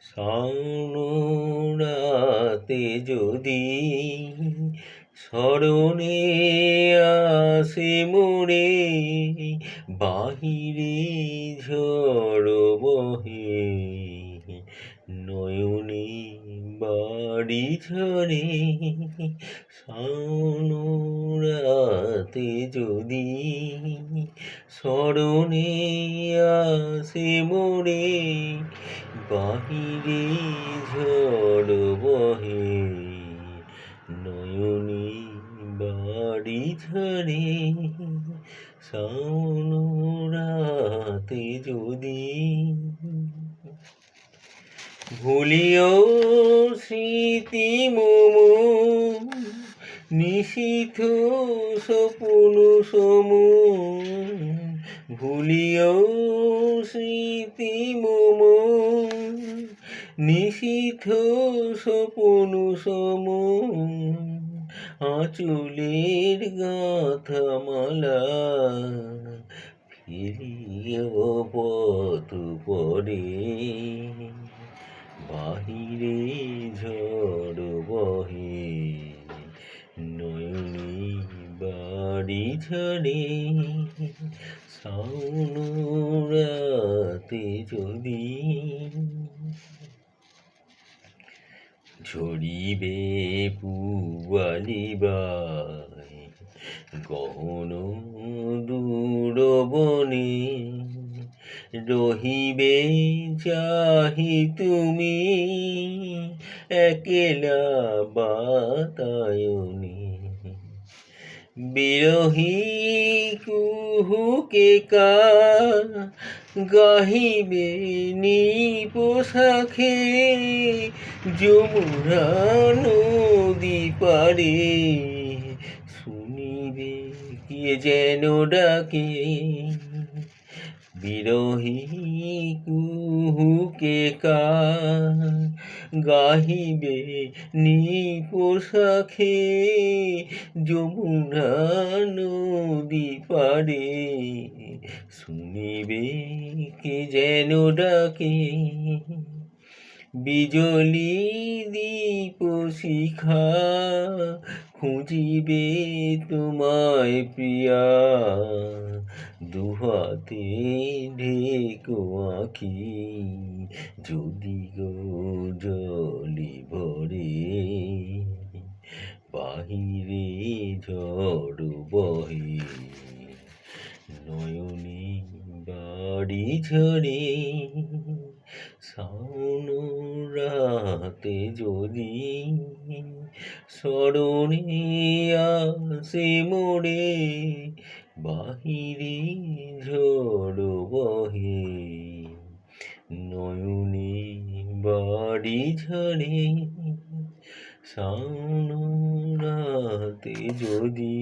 সাউরাতে যদি স্মরণে আসে মোরে বাহিরে ঝড় বহে নয়নে বাড়ি ঝরে সাউরাতে যদি স্মরণে আসে মোরে বাহিরে ঝড় বহে। নয়নে বাড়ি ঝরে সাউরাতে যদি ভুলিও স্মৃতি মোমো, নিশীথ স্বপ্ন সম। ভুলিও স্মৃতি মোম, নিশীথ স্বপ্ন সম। আঁচলের গাথা মালা ফিরিও পথ পরে। বাহিরে ঝড় বহে নয়নে বাড়ি ঝরে সাউরাতে যদি ঝরিবে পুয়ালিবাই গহন দূর বনে রহিবে চাহি তুমি, একলা বাতায়নে। বিরহী কুহুকে কা গাহিবে নিপোশাখে যমুনা নদী পারে শুনিবে কে যেন ডাকে। বিরহী কুহুকে গাহিবে নিপোশাখে যমুনা নদী পারে শুনিবে কে যেন ডাকে? বিজলি দীপ শিখা খুঁজিবে তোমায় প্রিয়া। দুহাতে ঢেকো আঁখি, যদি গো জলি ভরে। বাহিরে ঝড় বহে, নয়নে বাড়ি ঝরে। সাউন রাতে যদি স্মরণে আসে মোড়ে বাহিরে ঝড় বহে। নয়নে বাড়ি ঝরে সাউন রাতে যদি